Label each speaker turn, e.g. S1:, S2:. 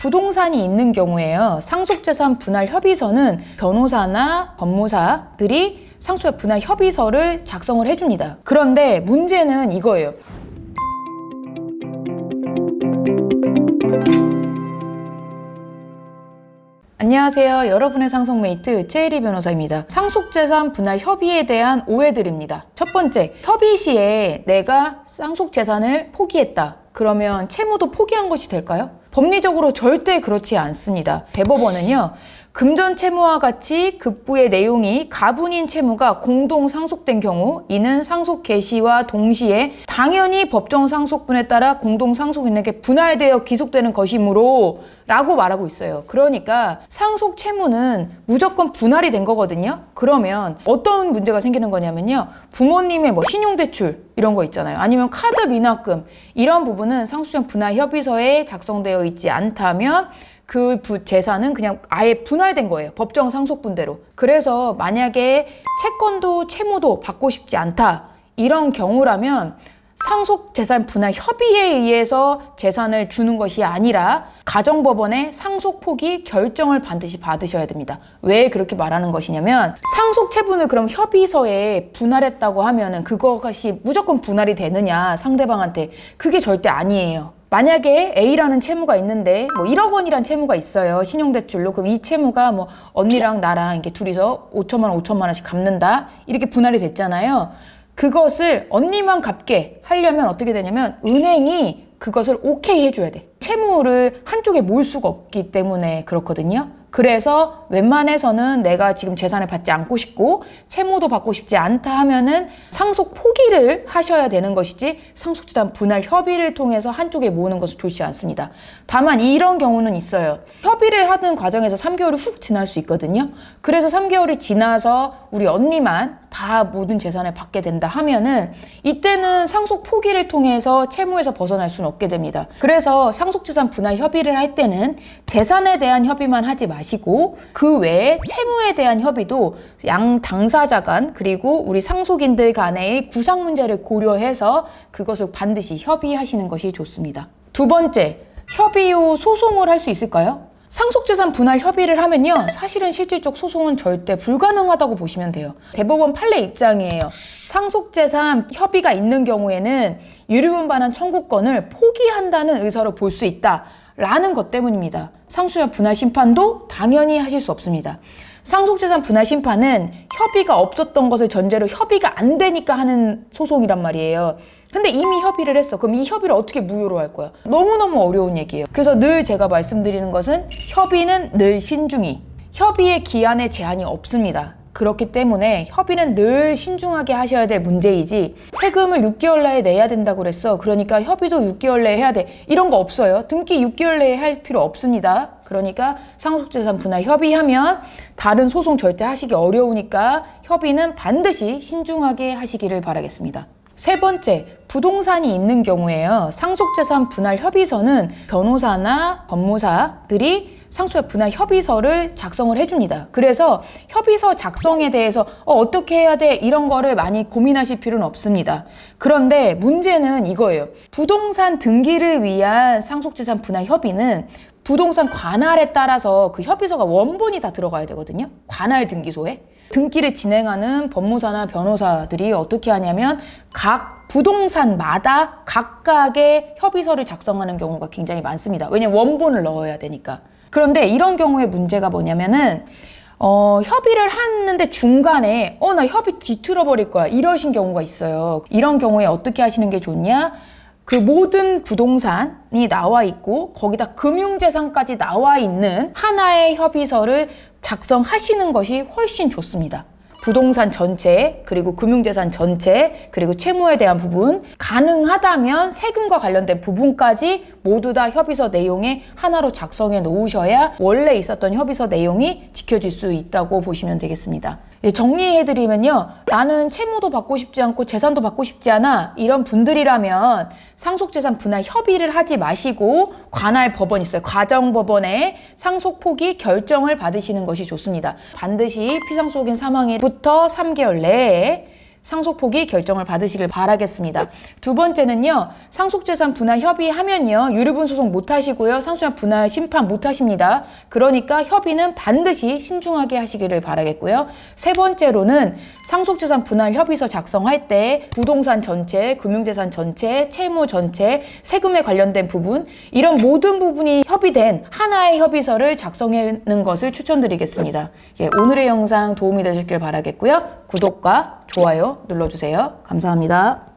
S1: 부동산이 있는 경우에요. 상속재산 분할 협의서는 변호사나 법무사들이 상속재 분할 협의서를 작성을 해줍니다. 그런데 문제는 이거예요. 안녕하세요. 여러분의 상속메이트 최일희 변호사입니다. 상속재산 분할 협의에 대한 오해들입니다. 첫 번째, 협의 시에 내가 상속재산을 포기했다. 그러면 채무도 포기한 것이 될까요? 법리적으로 절대 그렇지 않습니다. 대법원은요, 금전 채무와 같이 급부의 내용이 가분인 채무가 공동 상속된 경우 이는 상속 개시와 동시에 당연히 법정 상속분에 따라 공동 상속인에게 분할되어 기속되는 것이므로 라고 말하고 있어요. 그러니까 상속 채무는 무조건 분할이 된 거거든요. 그러면 어떤 문제가 생기는 거냐면요. 부모님의 뭐 신용대출 이런 거 있잖아요. 아니면 카드 미납금 이런 부분은 상속재산 분할 협의서에 작성되어 있지 않다면 그 부- 재산은 그냥 아예 분할된 거예요. 법정 상속분대로. 그래서 만약에 채권도 채무도 받고 싶지 않다. 이런 경우라면 상속 재산 분할 협의에 의해서 재산을 주는 것이 아니라 가정법원의 상속 포기 결정을 반드시 받으셔야 됩니다. 왜 그렇게 말하는 것이냐면 상속 채분을 그럼 협의서에 분할했다고 하면은 그것이 무조건 분할이 되느냐 상대방한테 그게 절대 아니에요. 만약에 A라는 채무가 있는데 뭐 1억 원이란 채무가 있어요. 신용대출로. 그럼 이 채무가 뭐 언니랑 나랑 이렇게 둘이서 5천만 원, 5천만 원씩 갚는다. 이렇게 분할이 됐잖아요. 그것을 언니만 갚게 하려면 어떻게 되냐면 은행이 그것을 오케이 해줘야 돼. 채무를 한쪽에 모을 수가 없기 때문에 그렇거든요. 그래서 웬만해서는 내가 지금 재산을 받지 않고 싶고 채무도 받고 싶지 않다 하면은 상속 포기를 하셔야 되는 것이지 상속재산 분할 협의를 통해서 한쪽에 모으는 것은 좋지 않습니다. 다만 이런 경우는 있어요. 협의를 하는 과정에서 3개월이 훅 지날 수 있거든요. 그래서 3개월이 지나서 우리 언니만 다 모든 재산을 받게 된다 하면은 이때는 상속 포기를 통해서 채무에서 벗어날 수는 없게 됩니다. 그래서 상속재산 분할 협의를 할 때는 재산에 대한 협의만 하지 마 시고 그 외에 채무에 대한 협의도 양 당사자 간 그리고 우리 상속인들 간의 구상 문제를 고려해서 그것을 반드시 협의하시는 것이 좋습니다. 두 번째, 협의 후 소송을 할 수 있을까요? 상속재산 분할 협의를 하면요. 사실은 실질적 소송은 절대 불가능하다고 보시면 돼요. 대법원 판례 입장이에요. 상속재산 협의가 있는 경우에는 유류분 반환 청구권을 포기한다는 의사로 볼 수 있다. 라는 것 때문입니다. 상속재산 분할 심판도 당연히 하실 수 없습니다. 상속재산 분할 심판은 협의가 없었던 것을 전제로 협의가 안 되니까 하는 소송이란 말이에요. 근데 이미 협의를 했어. 그럼 이 협의를 어떻게 무효로 할 거야? 너무너무 어려운 얘기예요. 그래서 늘 제가 말씀드리는 것은 협의는 늘 신중히. 협의의 기한에 제한이 없습니다. 그렇기 때문에 협의는 늘 신중하게 하셔야 될 문제이지 세금을 6개월 내에 내야 된다고 그랬어. 그러니까 협의도 6개월 내에 해야 돼. 이런 거 없어요. 등기 6개월 내에 할 필요 없습니다. 그러니까 상속재산 분할 협의하면 다른 소송 절대 하시기 어려우니까 협의는 반드시 신중하게 하시기를 바라겠습니다. 세 번째, 부동산이 있는 경우에요. 상속재산 분할 협의서는 변호사나 법무사들이 상속의 분할 협의서를 작성을 해줍니다. 그래서 협의서 작성에 대해서 어, 떻게 해야 돼 이런 거를 많이 고민하실 필요는 없습니다. 그런데 문제는 이거예요. 부동산 등기를 위한 상속재산 분할 협의는 부동산 관할에 따라서 그 협의서가 원본이 다 들어가야 되거든요. 관할 등기소에. 등기를 진행하는 법무사나 변호사들이 어떻게 하냐면 각 부동산마다 각각의 협의서를 작성하는 경우가 굉장히 많습니다. 왜냐면 원본을 넣어야 되니까. 그런데 이런 경우에 문제가 뭐냐면은 어, 협의를 하는데 중간에 어, 나 협의 뒤틀어 버릴 거야. 이러신 경우가 있어요. 이런 경우에 어떻게 하시는 게 좋냐? 그 모든 부동산이 나와 있고 거기다 금융재산까지 나와 있는 하나의 협의서를 작성하시는 것이 훨씬 좋습니다. 부동산 전체, 그리고 금융재산 전체, 그리고 채무에 대한 부분, 가능하다면 세금과 관련된 부분까지 모두 다 협의서 내용에 하나로 작성해 놓으셔야 원래 있었던 협의서 내용이 지켜질 수 있다고 보시면 되겠습니다. 예, 정리해드리면요. 나는 채무도 받고 싶지 않고 재산도 받고 싶지 않아. 이런 분들이라면 상속재산 분할 협의를 하지 마시고 관할 법원 있어요. 과정법원에 상속 포기 결정을 받으시는 것이 좋습니다. 반드시 피상속인 사망일부터 3개월 내에 상속 포기 결정을 받으시길 바라겠습니다. 두 번째는요, 상속재산 분할 협의하면요, 유류분 소송 못 하시고요, 상속재산 분할 심판 못 하십니다. 그러니까 협의는 반드시 신중하게 하시기를 바라겠고요. 세 번째로는 상속재산 분할 협의서 작성할 때 부동산 전체, 금융재산 전체, 채무 전체, 세금에 관련된 부분, 이런 모든 부분이 협의된 하나의 협의서를 작성하는 것을 추천드리겠습니다. 예, 오늘의 영상 도움이 되셨길 바라겠고요. 구독과 좋아요 눌러주세요. 감사합니다.